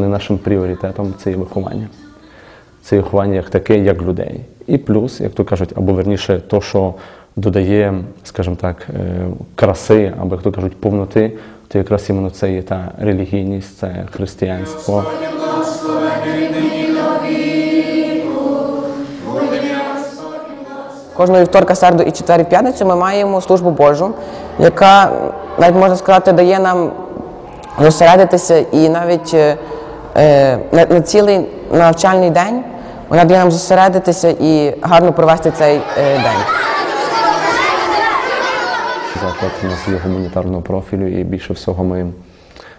основним нашим пріоритетом це є виховання. Це виховання як таке, як людей. І плюс, як то кажуть, або верніше, то, що додає, скажімо так, е, краси, або як то кажуть, повноти, то якраз іменно це є та релігійність, це християнство. Кожного вівторка, середу і четвер і п'ятницю ми маємо службу Божу, яка навіть можна сказати дає нам зосередитися і навіть е, на, на цілий навчальний день вона дає нам зосередитися і гарно провести цей е, день. Заклад у нас є гуманітарного профілю, і більше всього ми,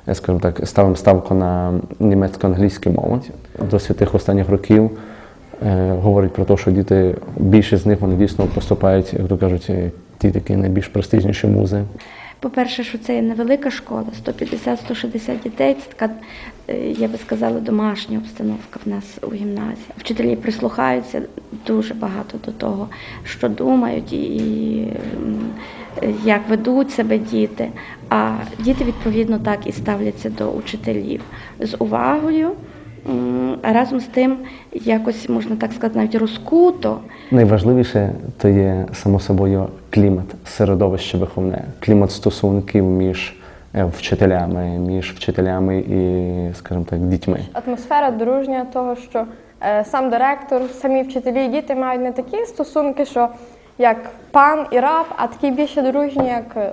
е, скажімо так, ставимо ставку на німецько-англійську мову. Досвід тих останніх років е, говорить про те, що діти, більшість з них вони дійсно поступають, як то кажуть, е, ті такі найбільш престижніші музи. По-перше, що це є невелика школа, 150-160 дітей. Це така, е, я би сказала, домашня обстановка в нас у гімназії. Вчителі прислухаються дуже багато до того, що думають і е, як ведуть себе діти. А діти відповідно так і ставляться до учителів з увагою. А разом з тим, якось можна так сказати, навіть розкуто. Найважливіше то є само собою клімат, середовище виховне, клімат стосунків між е, вчителями, між вчителями і, скажімо так, дітьми. Атмосфера дружня того, що е, сам директор, самі вчителі і діти мають не такі стосунки, що як пан і раб, а такі більше дружні, як е,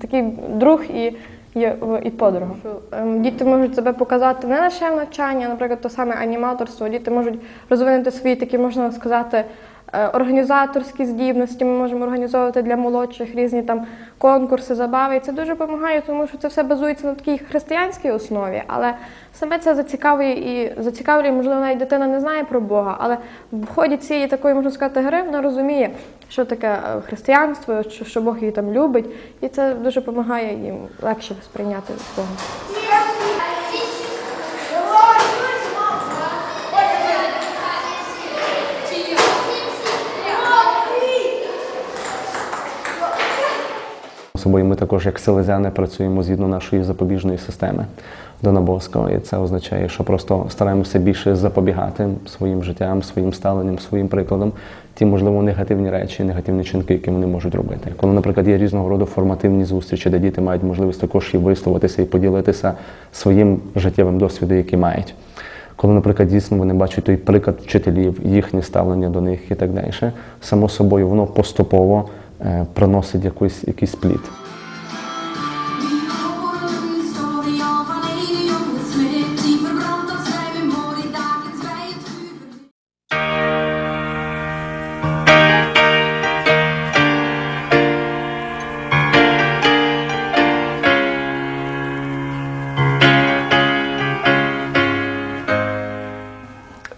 такий друг і, і, і подруга. Ем, Діти можуть себе показати не лише в навчанні, а, наприклад, то саме аніматорство. Діти можуть розвинути свої такі, можна сказати, е, організаторські здібності. Ми можемо організовувати для молодших різні там конкурси, забави. І це дуже допомагає, тому що це все базується на такій християнській основі. Але саме це зацікавлює і зацікавлює, можливо, навіть дитина не знає про Бога, але в ході цієї такої, можна сказати, гри вона розуміє, що таке е, християнство, що, Бог її там любить, і це дуже допомагає їм легше сприйняти Бога. Собою ми також, як селезяни, працюємо згідно нашої запобіжної системи Дона. І це означає, що просто стараємося більше запобігати своїм життям, своїм ставленням, своїм прикладом, ті, можливо, негативні речі, негативні чинки, які вони можуть робити. Коли, наприклад, є різного роду формативні зустрічі, де діти мають можливість також і висловитися і поділитися своїм життєвим досвідом, який мають. Коли, наприклад, дійсно вони бачать той приклад вчителів, їхнє ставлення до них і так далі, само собою воно поступово приносить якийсь, якийсь плід.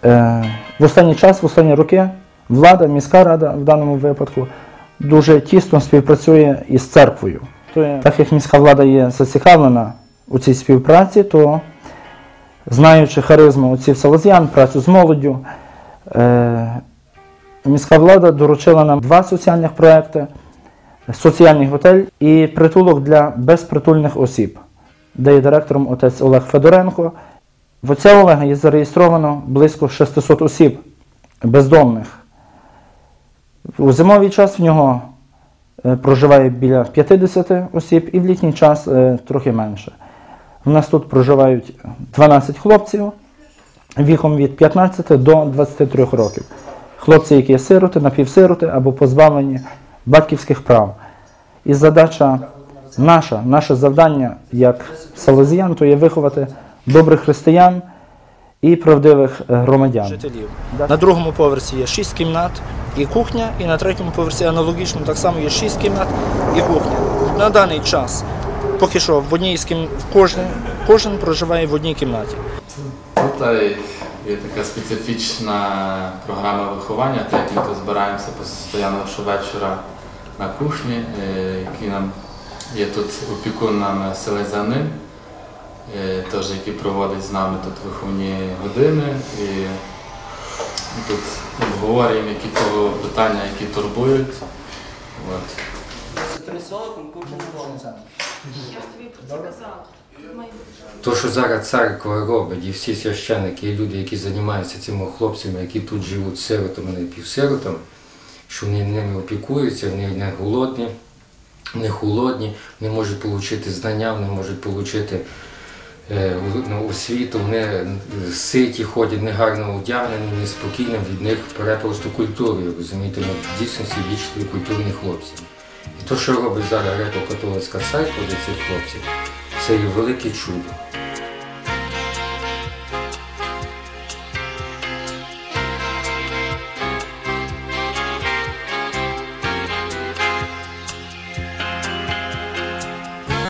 Е, В останній час, в останні роки, влада, міська рада в даному випадку дуже тісно співпрацює із церквою. Так як міська влада є зацікавлена у цій співпраці, то знаючи харизму отців Салазян, працю з молоддю, е, міська влада доручила нам два соціальних проекти: соціальний готель і притулок для безпритульних осіб, де є директором отець Олег Федоренко. В отця Олега є зареєстровано близько 600 осіб бездомних. У зимовий час в нього е, проживає біля 50 осіб і в літній час е, трохи менше. У нас тут проживають 12 хлопців віком від 15 до 23 років. Хлопці, які є сироти, напівсироти або позбавлені батьківських прав. І задача наша, наше завдання як салезіян, то є виховати добрих християн і правдивих е, громадян. жителів. На другому поверсі є 6 кімнат і кухня, і на третьому поверсі аналогічно так само є 6 кімнат і кухня. На даний час поки що в одній з кім... кожен, кожен проживає в одній кімнаті. Тут є така специфічна програма виховання, так як ми тут збираємося постійно щовечора на кухні, е, який нам є тут опікун нам селезянин, е, теж який проводить з нами тут виховні години. І тут обговорюємо які того питання, які турбують. От. То, що зараз церква робить, і всі священники, і люди, які займаються цими хлопцями, які тут живуть сиротами, не півсиротами, що вони ними опікуються, вони не голодні, не холодні, вони можуть отримати знання, вони можуть отримати е, освіту, вони е, ситі ходять, негарно одягнені, неспокійно, від них перепросту просто культурою, розумієте, ми в дійсності вічливі культурні хлопці. І те, що робить зараз греко-католицька церква для цих хлопців, це є велике чудо.